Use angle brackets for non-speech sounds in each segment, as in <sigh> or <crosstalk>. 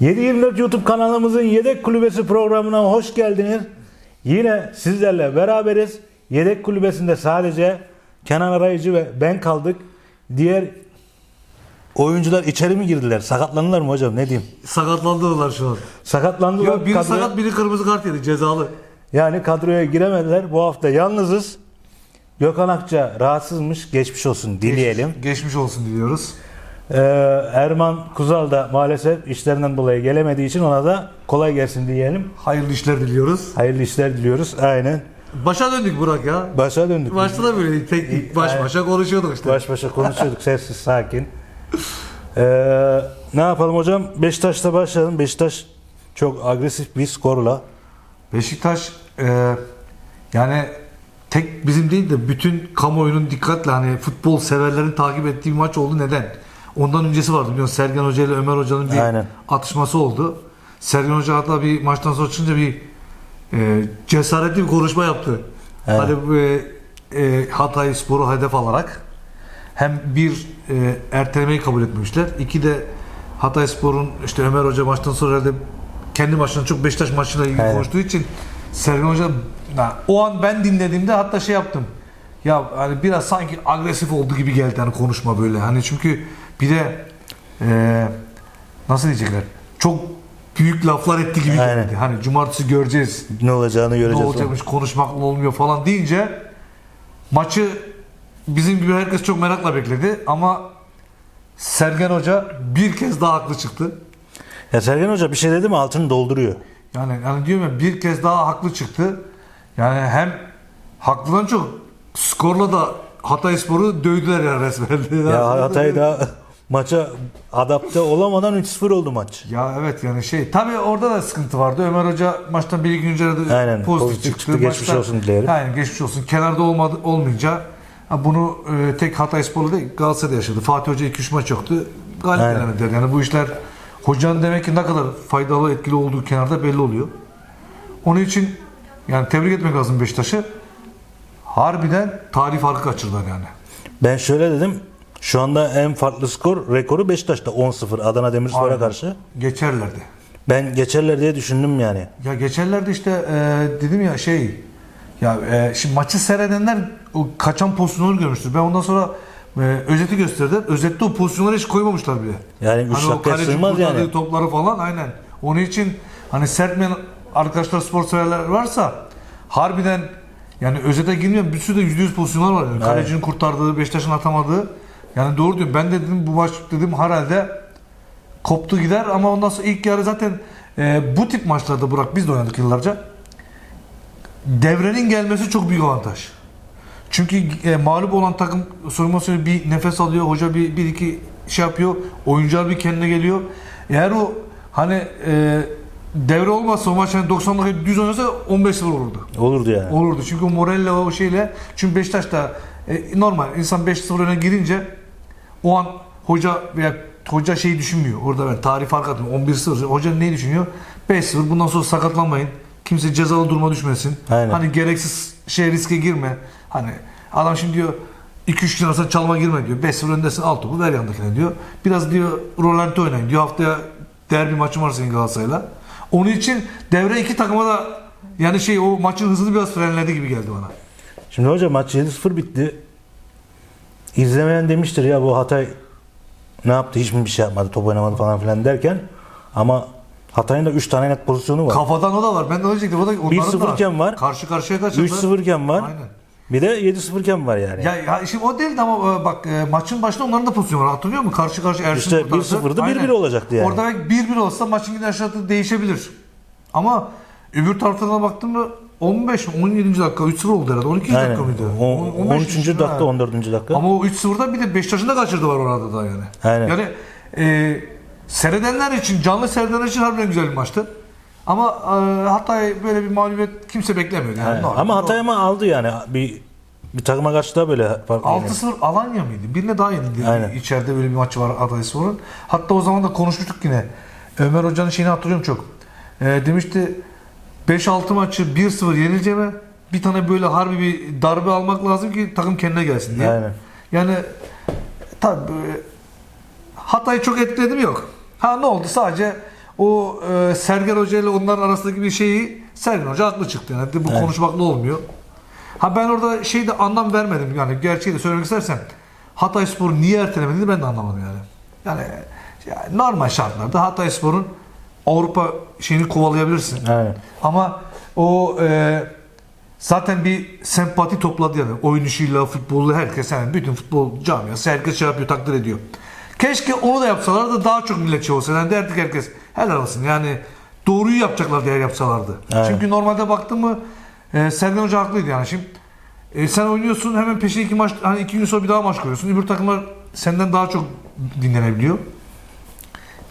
724 YouTube kanalımızın Yedek Kulübesi programına hoş geldiniz. Yine sizlerle beraberiz. Yedek Kulübesi'nde sadece Kenan Arayıcı ve ben kaldık. Diğer oyuncular içeri mi girdiler? Sakatlandılar mı hocam? Ne diyeyim? Sakatlandılar şu an. Sakatlandılar. Ya biri Kadroya- sakat biri kırmızı kart yedi cezalı. Yani kadroya giremediler. Bu hafta yalnızız. Gökhan Akça rahatsızmış. Geçmiş olsun dileyelim. Geçmiş olsun diliyoruz. Ee, Erman Kuzal da maalesef işlerinden dolayı gelemediği için ona da kolay gelsin diyelim. Hayırlı işler diliyoruz. Hayırlı işler diliyoruz. Aynen. Başa döndük Burak ya. Başa döndük. Başta da böyle tek baş başa konuşuyorduk işte. Baş başa konuşuyorduk sessiz sakin. Ee, ne yapalım hocam? Beşiktaş'ta başlayalım. Beşiktaş çok agresif bir skorla. Beşiktaş e, yani tek bizim değil de bütün kamuoyunun dikkatle hani futbol severlerin takip ettiği bir maç oldu. Neden? Ondan öncesi vardı biliyorsun Sergen Hoca ile Ömer Hoca'nın bir Aynen. atışması oldu. Sergen Hoca hatta bir maçtan sonra çıkınca bir e, cesaretli bir konuşma yaptı. Evet. Hani e, e, Hatay Spor'u hedef alarak hem bir e, ertelemeyi kabul etmemişler. İki de Hatay Spor'un işte Ömer Hoca maçtan sonra herhalde kendi maçından çok Beşiktaş maçıyla ilgili Aynen. konuştuğu için Sergen Hoca o an ben dinlediğimde hatta şey yaptım. Ya hani biraz sanki agresif oldu gibi geldi hani konuşma böyle. Hani çünkü bir de e, nasıl diyecekler? Çok büyük laflar etti gibi Aynen. geldi. Hani cumartesi göreceğiz Ne olacağını ne göreceğiz. olacakmış konuşmakla olmuyor falan deyince maçı bizim gibi herkes çok merakla bekledi ama Sergen Hoca bir kez daha haklı çıktı. Ya Sergen Hoca bir şey dedi mi altını dolduruyor. Yani yani diyorum ya bir kez daha haklı çıktı. Yani hem haklıdan çok skorla da Hatay Spor'u dövdüler yani resmen. <laughs> Ya Hatay'da maça adapte olamadan 3-0 oldu maç. Ya evet yani şey tabii orada da sıkıntı vardı. Ömer Hoca maçtan bir iki gün önce de Aynen, pozitif, pozitif çıktı. çıktı. Geçmiş Maçta- olsun dileyelim. Aynen geçmiş olsun. Kenarda olmadı, olmayınca bunu e, tek Hatay Spor'u değil Galatasaray'da yaşadı. Fatih Hoca 2-3 maç yoktu. Galip gelemediler. Yani bu işler hocanın demek ki ne kadar faydalı etkili olduğu kenarda belli oluyor. Onun için yani tebrik etmek lazım Beşiktaş'ı. Harbiden tarih farkı kaçırdılar yani. Ben şöyle dedim. Şu anda en farklı skor rekoru Beşiktaş'ta 10-0 Adana Demirspor'a Aynen. karşı. Geçerlerdi. Ben geçerler diye düşündüm yani. Ya geçenlerde işte e, dedim ya şey ya e, şimdi maçı seyredenler o kaçan pozisyonları görmüştür. Ben ondan sonra e, özeti gösterdim. Özette o pozisyonları hiç koymamışlar bile. Yani üç Hani o dakikaya kaleci sığmaz yani. topları falan aynen. Onun için hani sertmeyen arkadaşlar spor severler varsa harbiden yani özete girmeyen bir sürü de %100 pozisyonlar var. Yani. Kalecinin kurtardığı, Beşiktaş'ın atamadığı. Yani doğru diyorum. Ben de dedim bu maç dedim herhalde koptu gider ama ondan sonra ilk yarı zaten e, bu tip maçlarda Burak biz de oynadık yıllarca. Devrenin gelmesi çok büyük avantaj. Çünkü e, mağlup olan takım soyunma bir nefes alıyor. Hoca bir, bir iki şey yapıyor. Oyuncular bir kendine geliyor. Eğer o hani e, devre olmazsa o maç hani 90 dakika düz oynasa 15-0 olurdu. Olurdu yani. Olurdu. Çünkü o moralle o şeyle çünkü Beşiktaş'ta e, normal insan 5-0 öne girince o an hoca veya hoca şeyi düşünmüyor. Orada ben tarih fark atmıyorum. 11-0. Hoca neyi düşünüyor? 5-0 bundan sonra sakatlanmayın. Kimse cezalı duruma düşmesin. Aynen. Hani gereksiz şey riske girme. Hani adam şimdi diyor 2-3 gün arasında çalma girme diyor. 5-0 öndesin al topu ver yandakine diyor. Biraz diyor rolanti oynayın diyor. Haftaya derbi maçı var senin Galatasaray'la. Onun için devre iki takıma da yani şey o maçın hızını biraz frenledi gibi geldi bana. Şimdi hocam maç 7-0 bitti. İzlemeyen demiştir ya bu Hatay ne yaptı hiç mi bir şey yapmadı top oynamadı falan filan derken ama Hatay'ın da 3 tane net pozisyonu var. Kafadan o da var. Ben de diyecektim. O da onların da 1-0 iken var. Karşı karşıya kaçırdı. 3-0 iken var. Aynen. Bir de 7-0 iken var yani. Ya, ya şimdi o değil de ama e, bak e, maçın başında onların da pozisyonu var. Hatırlıyor musun? Karşı karşı Ersin İşte kurtardı. 1-0'dı, 1-1 Aynen. olacaktı yani. Orada belki 1-1 olsa maçın gidişatı değişebilir. Ama öbür taraftan baktığımda 15 mi 17. dakika 3-0 oldu herhalde. 12. Aynen. dakika mıydı? O- On- 15. 13. dakika, Ha. 14. dakika. Ama o 3-0'da bir de Beşiktaş'ın da kaçırdı var orada da yani. Aynen. Yani e, seyredenler için, canlı seyredenler için harbiden güzel bir maçtı. Ama e, Hatay böyle bir mağlubiyet kimse beklemiyordu. Yani. Yani. Normal. Ama Hatay ama aldı yani. Bir bir takıma karşı da böyle fark yani. 6-0 Alanya mıydı? Birine daha yenildi. Aynen. İçeride böyle bir maçı var Hatay Spor'un. Hatta o zaman da konuşmuştuk yine. Ömer Hoca'nın şeyini hatırlıyorum çok. E, demişti 5-6 maçı 1-0 yenileceğime bir tane böyle harbi bir darbe almak lazım ki takım kendine gelsin diye. Aynen. Yani tabii Hatay'ı çok etkiledi mi yok. Ha ne oldu? Sadece o e, Sergen Hoca ile onların arasındaki bir şeyi Sergen Hoca haklı çıktı. Yani bu Evet. konuşmakla olmuyor. Ha ben orada şeyde anlam vermedim yani gerçeği de söylemek istersem Hatay Spor niye ertelemediğini ben de anlamadım yani. Yani, yani normal şartlarda Hatay Spor'un Avrupa şeyini kovalayabilirsin. Aynen. Ama o e, zaten bir sempati topladı yani. Oynayışıyla, futbolu herkes yani bütün futbol camiası herkes şey yapıyor, takdir ediyor. Keşke onu da yapsalardı daha çok milletçi olsa. Yani derdik herkes helal olsun yani doğruyu yapacaklar diye yapsalardı. Aynen. Çünkü normalde baktın mı e, Sergen Hoca haklıydı yani şimdi. e, sen oynuyorsun hemen peşine iki maç hani iki gün sonra bir daha maç koyuyorsun. Öbür takımlar senden daha çok dinlenebiliyor.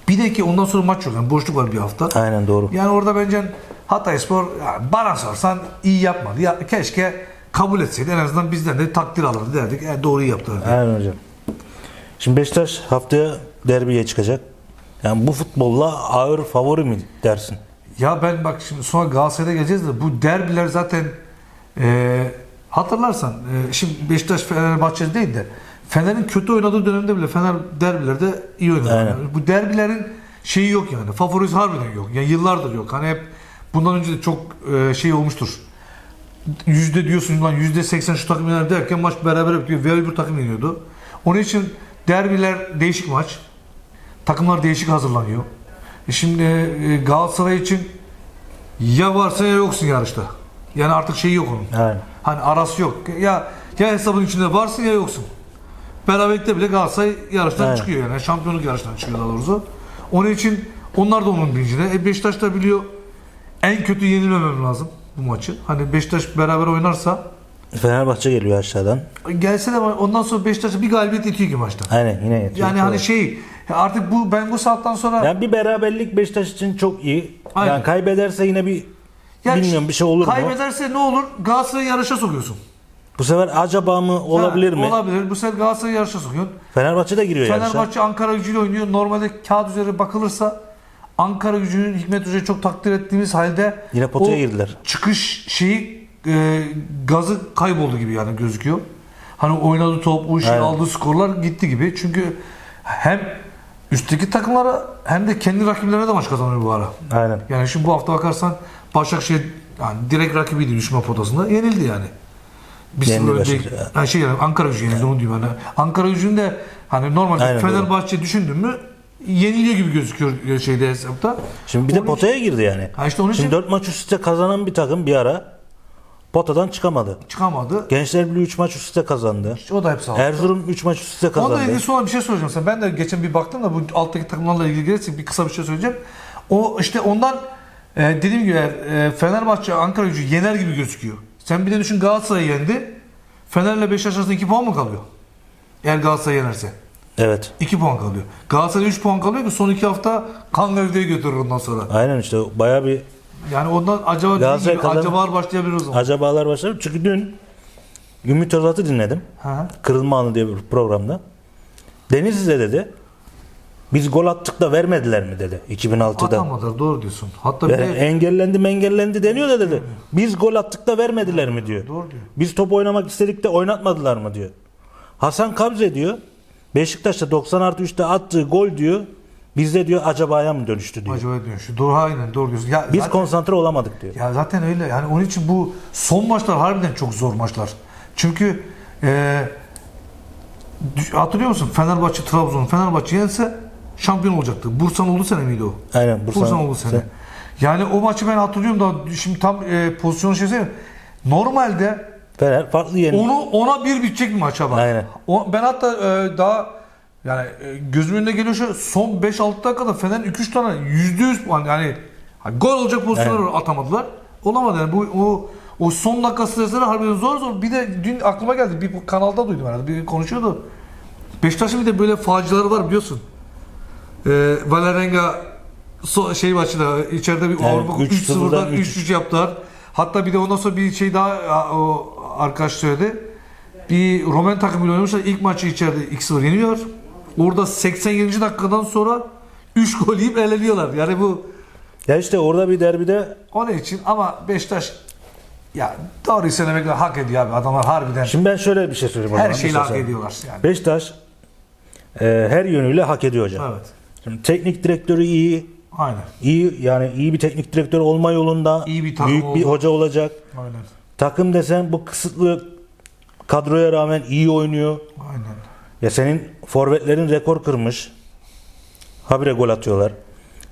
Bir de ki ondan sonra maç yok. Yani boşluk var bir hafta. Aynen doğru. Yani orada bence Hatay Spor yani bana sorsan iyi yapmadı. Ya, keşke kabul etseydi en azından bizden de takdir alırdı derdik. E, doğruyu yaptılar diye. Aynen hocam. Şimdi Beşiktaş haftaya derbiye çıkacak. Yani bu futbolla ağır favori mi dersin? Ya ben bak şimdi sonra Galatasaray'a geleceğiz de bu derbiler zaten e, hatırlarsan e, şimdi Beşiktaş Fenerbahçe değil de Fener'in kötü oynadığı dönemde bile Fener derbilerde iyi oynadı. Aynen. Yani bu derbilerin şeyi yok yani. Favorisi harbiden yok. Yani yıllardır yok. Hani hep bundan önce de çok e, şey olmuştur. Yüzde diyorsun lan yüzde seksen şu takım yener derken maç beraber bitiyor. Veya öbür takım yeniyordu. Onun için derbiler değişik maç. Takımlar değişik hazırlanıyor. E şimdi e, Galatasaray için ya varsa ya yoksun yarışta. Yani artık şeyi yok onun. Aynen. Hani arası yok. Ya ya hesabın içinde varsın ya yoksun. Beraberlikte bile Galatasaray yarıştan Aynen. çıkıyor yani. Şampiyonluk yarıştan çıkıyor daha doğrusu. Onun için onlar da onun bilincinde. E Beşiktaş da biliyor en kötü yenilmemem lazım bu maçı. Hani Beşiktaş beraber oynarsa Fenerbahçe geliyor aşağıdan. gelse de ondan sonra Beşiktaş'a bir galibiyet yetiyor ki maçta. Aynen yine yetiyor. Yani hani şey artık bu ben bu saatten sonra Yani bir beraberlik Beşiktaş için çok iyi. Aynen. Yani kaybederse yine bir Yani bilmiyorum bir şey olur mu? Kaybederse ne olur? Galatasaray'ı yarışa sokuyorsun. Bu sefer acaba mı olabilir mi? Olabilir. Bu sefer Galatasaray'ı yarışa sokuyorsun. Fenerbahçe de giriyor yarışa. Fenerbahçe Ankara gücüyle oynuyor. Normalde kağıt üzeri bakılırsa Ankara gücünün Hikmet Hoca'yı çok takdir ettiğimiz halde Yine potaya girdiler. çıkış şeyi e, gazı kayboldu gibi yani gözüküyor. Hani oynadığı top, o işi Aynen. aldığı skorlar gitti gibi. Çünkü hem üstteki takımlara hem de kendi rakiplerine de maç kazanıyor bu ara. Aynen. Yani şimdi bu hafta bakarsan Başakşehir yani direkt rakibiydi düşme potasında. Yenildi yani. Sıfır önde. Başakşehir. Yani şey yani Ankara gücü yenildi onu diyeyim hani. Ankara gücünde hani normalde Aynen, Fenerbahçe düşündün mü yeniliyor gibi gözüküyor şeyde hesapta. Şimdi bir de Onun potaya girdi yani. Ha işte onun için Şimdi 4 maç üst üste kazanan bir takım bir ara potadan çıkamadı. çıkamadı. Gençler Birliği 3 maç üst üste kazandı. İşte o da hep sağ olsun. Erzurum 3 maç üst üste Onunla kazandı. ilgili sonra bir şey soracağım sana. Ben de geçen bir baktım da bu alttaki takımlarla ilgili gelirsek bir kısa bir şey söyleyeceğim. O işte ondan e, dediğim gibi e, Fenerbahçe Ankara gücü yener gibi gözüküyor. Sen bir de düşün Galatasaray yendi. Fener'le Beşiktaş arasında 2 puan mı kalıyor? Eğer Galatasaray yenerse. Evet. 2 puan kalıyor. Galatasaray 3 puan kalıyor ki son 2 hafta kan gövdeyi götürür ondan sonra. Aynen işte baya bir Yani ondan acaba Galatasaray gibi kazan- acabalar başlayabilir o zaman. acabalar başladı. Çünkü dün Ümit Özat'ı dinledim. Ha. Kırılma Anı diye bir programda. Denizli'de dedi. Biz gol attık da vermediler mi dedi 2006'da. Atamadılar doğru diyorsun. Hatta bir de engellendi engellendi deniyor da dedi. Biz gol attık da vermediler mi diyor. Doğru diyor. Biz top oynamak istedik de oynatmadılar mı diyor. Hasan Kabze diyor. Beşiktaş'ta 90 artı 3'te attığı gol diyor. Bizde diyor acabaya mı dönüştü diyor. acaba şu doğru aynen doğru diyorsun. Ya Biz zaten- konsantre olamadık diyor. Ya zaten öyle. Yani onun için bu son maçlar harbiden çok zor maçlar. Çünkü e, düş- hatırlıyor musun? Fenerbahçe Trabzon. Fenerbahçe yense şampiyon olacaktı. Bursan oldu sene miydi o? Aynen Bursa. Bursan oldu sene. Yani o maçı ben hatırlıyorum da şimdi tam e, pozisyonu şey söyleyeyim. Normalde Fener farklı yeni. onu ona bir bitecek bir maça bak. Aynen. O, ben hatta e, daha yani e, gözümün önüne geliyor şu son 5-6 dakikada Fener'in 2-3 tane %100 puan yani ha, gol olacak pozisyonlar atamadılar. Olamadı yani bu o o son dakika stresleri harbiden zor zor. Bir de dün aklıma geldi bir kanalda duydum herhalde bir konuşuyordu. Beşiktaş'ın bir de böyle faciaları var biliyorsun. Ee, Valerenga so, şey maçında içeride bir Avrupa 3-0'dan 3-0'dan 3-3 yaptılar. Hatta bir de ondan sonra bir şey daha o arkadaş söyledi. Bir Roman takımıyla oynamışlar. İlk maçı içeride 2-0 yeniyor. Orada 87. dakikadan sonra 3 gol yiyip eleniyorlar. Yani bu Ya işte orada bir derbide onun için ama Beşiktaş ya doğruyu söylemekle hak ediyor abi. Adamlar harbiden şimdi ben şöyle bir şey söyleyeyim. her zaman, şeyle hak ediyorlar yani. Beşiktaş e, her yönüyle hak ediyor hocam. Evet. Şimdi teknik direktörü iyi, Aynen. İyi yani iyi bir teknik direktör olma yolunda İyi bir takım büyük bir oldu. hoca olacak. Aynen. Takım desen bu kısıtlı kadroya rağmen iyi oynuyor. Aynen. Ya senin forvetlerin rekor kırmış. Habire gol atıyorlar.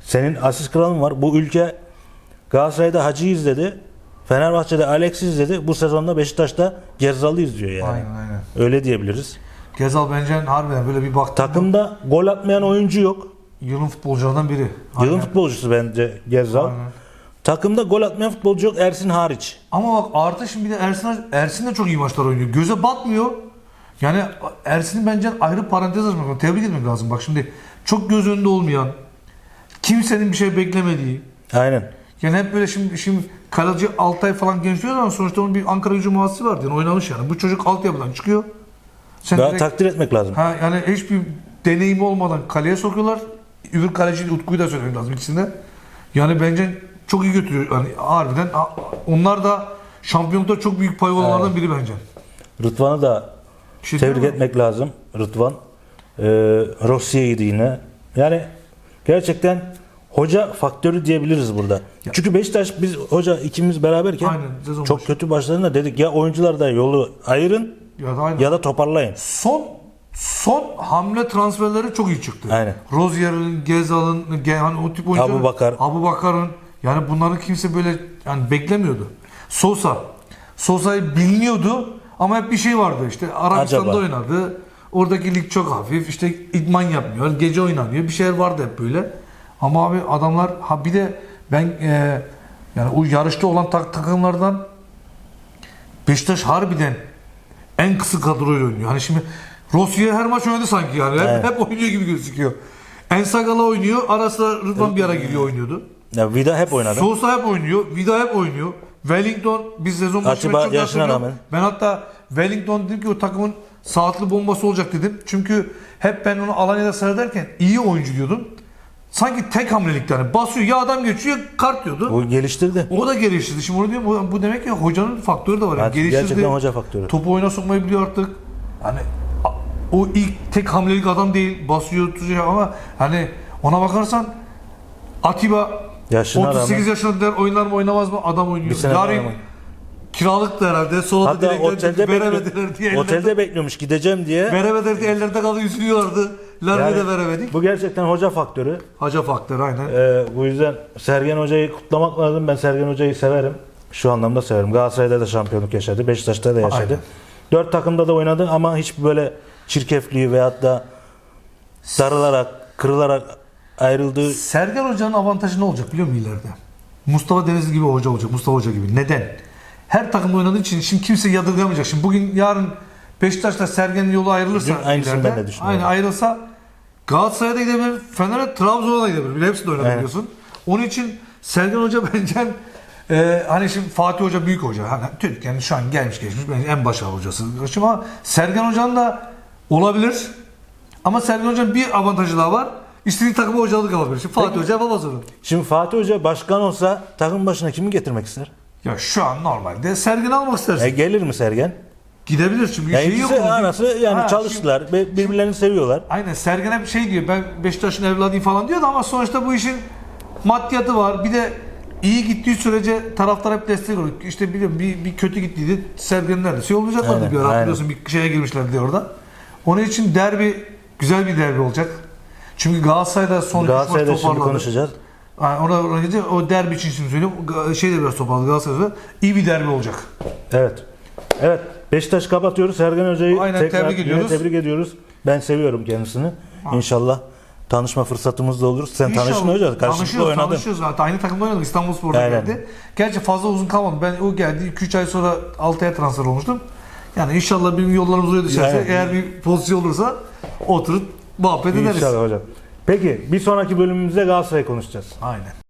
Senin asist kralın var. Bu ülke Galatasaray'da Hacı izledi. Fenerbahçe'de Alex izledi. Bu sezonda Beşiktaş'ta Gezzal'ı izliyor yani. Aynen aynen. Öyle diyebiliriz. Gezal bence harbiden böyle bir baktım. Takımda gol atmayan oyuncu yok. Yılın futbolcularından biri. Yılın Aynen. futbolcusu bence Gezzal. Aynen. Takımda gol atmayan futbolcu yok Ersin hariç. Ama bak artı şimdi bir de Ersin, Ersin de çok iyi maçlar oynuyor. Göze batmıyor. Yani Ersin'i bence ayrı parantez açmak lazım. Tebrik etmek lazım. Bak şimdi çok göz önünde olmayan, kimsenin bir şey beklemediği. Aynen. Yani hep böyle şimdi, şimdi kaleci Altay falan gençliyor ama sonuçta onun bir Ankara gücü muhasisi vardı. Yani oynamış yani. Bu çocuk altyapıdan çıkıyor. Sen Daha direkt- takdir etmek lazım. Ha yani hiçbir deneyimi olmadan kaleye sokuyorlar. Öbür kaleci Utku'yu da söylemek lazım ikisinde. Yani bence çok iyi götürüyor. Yani harbiden onlar da şampiyonlukta çok büyük pay olanlardan biri bence. Rıdvan'ı da şey tebrik mi? etmek lazım. Rıdvan. Ee, Rossi'ydi yine. Yani gerçekten hoca faktörü diyebiliriz burada. Çünkü Beşiktaş biz hoca ikimiz beraberken Aynen, çok başı. kötü başladığında dedik ya oyuncular da yolu ayırın Ya da aynen. ya da toparlayın. Son son hamle transferleri çok iyi çıktı. Aynen. Rozier'in, Gezal'ın, Ge- hani o tip oyuncular. Abubakar. Abu Bakar'ın yani bunları kimse böyle yani beklemiyordu. Sosa. Sosa'yı biliniyordu ama hep bir şey vardı işte Arabistan'da Acaba. oynadı. Oradaki lig çok hafif. işte idman yapmıyor. Gece oynanıyor. Bir şeyler vardı hep böyle. Ama abi adamlar ha bir de ben e, yani o yarışta olan tak takımlardan Beşiktaş harbiden en kısa kadroyla oynuyor. Hani şimdi Rossi'ye her maç oynadı sanki yani. Hep, Evet. hep oynuyor gibi gözüküyor. Ensagala oynuyor. Ara sıra Rıdvan bir ara giriyor oynuyordu. Ya Vida hep oynadı. Sosa hep oynuyor. Vida hep oynuyor. Wellington biz sezon başı Atiba ben çok yaşına hatırlıyorum. rağmen. Ben hatta Wellington dedim ki o takımın saatli bombası olacak dedim. Çünkü hep ben onu Alanya'da seyrederken iyi oyuncu diyordum. Sanki tek hamlelik yani. Basıyor ya adam geçiyor kart diyordu. Bu geliştirdi. O da geliştirdi. Şimdi onu diyorum bu- bu demek ki hocanın faktörü de var. Yani geliştirdi. gerçekten hoca faktörü. Topu oyuna sokmayı biliyor artık. Hani o ilk tek hamlelik adam değil. Basıyor tutuyor ama hani ona bakarsan Atiba Yaşına 38 rağmen. yaşında der oynar mı oynamaz mı adam oynuyor. Bir sene Larin daha kiralıktı herhalde. Sola Hatta direkler otelde, bekliyor, diye. Otelde otelde bekliyormuş gideceğim diye. veremediler diye ellerde kaldı üzülüyorlardı. Yani de veremedik. bu gerçekten hoca faktörü. Haca faktör aynen. Ee, bu yüzden Sergen Hoca'yı kutlamak lazım. Ben Sergen Hoca'yı severim. Şu anlamda severim. Galatasaray'da da şampiyonluk yaşadı. Beşiktaş'ta da yaşadı. Aynen. Dört takımda da oynadı ama hiç böyle çirkefliği veyahut da darılarak, kırılarak ayrıldığı Sergen Hoca'nın avantajı ne olacak biliyor musun ileride? Mustafa Denizli gibi hoca olacak. Mustafa Hoca gibi. Neden? Her takımda oynadığı için şimdi kimse yadırgamayacak. Şimdi bugün yarın Beşiktaş'ta Sergen'in yolu ayrılırsa Dün aynısını ileride, ben de düşünüyorum. Aynı ayrılsa Galatasaray'a da gidebilir, Fener'e, Trabzon'a da gidebilir. Bile hepsinde oynadı biliyorsun. Onun için Sergen Hoca <laughs> bence e, hani şimdi Fatih Hoca büyük hoca. Hani Türkiye'nin şu an gelmiş geçmiş bence en başarılı hocası. Ama Sergen Hoca'nın da olabilir. Ama Sergen Hoca'nın bir avantajı daha var. İstediği takıma hocalık alabilir. Şimdi Fatih Peki. Hoca yapamaz onu. Şimdi Fatih Hoca başkan olsa takım başına kimi getirmek ister? Ya şu an normalde Sergen almak istersin. E, gelir mi Sergen? Gidebilir çünkü Yani şeyi yok. anası yani Ha, çalıştılar. ve birbirlerini seviyorlar. şimdi- aynen Sergen hep şey diyor ben Beşiktaş'ın evladıyım falan diyordu ama sonuçta bu işin maddiyatı var. Bir de iyi gittiği sürece taraftar hep destek oluyor. İşte biliyorum bir, bir kötü gittiydi Sergen'in neredeyse yollayacaklardı Aynen, bir ara biliyorsun bir şeye girmişlerdi orada. Onun için derbi güzel bir derbi olacak. Çünkü Galatasaray'da son üç maç Galatasaray'da şimdi toparladı. konuşacağız. Yani ona, ona gideceğiz. o derbi için şimdi söylüyorum. Ga- Şey de biraz toparladı Galatasaray'da. İyi bir derbi olacak. Evet. Evet. Beşiktaş kapatıyoruz. Sergen Hoca'yı Aynen, tekrar tebrik yine ediyoruz. tebrik ediyoruz. Ben seviyorum kendisini. İnşallah tanışma fırsatımız da olur. Sen tanıştın hocam. Karşılıklı Tanışıyoruz, oynadın. tanışıyoruz zaten. Aynı takımda oynadık. İstanbul Spor'da Aynen. geldi. Gerçi fazla uzun kalmadı. Ben o geldi. 2-3 ay sonra Altay'a transfer olmuştum. Yani inşallah bir yollarımız oraya düşerse Aynen. eğer bir pozisyon olursa oturup muhabbet ederiz. İnşallah hocam. Peki bir sonraki bölümümüzde Galatasaray konuşacağız. Aynen.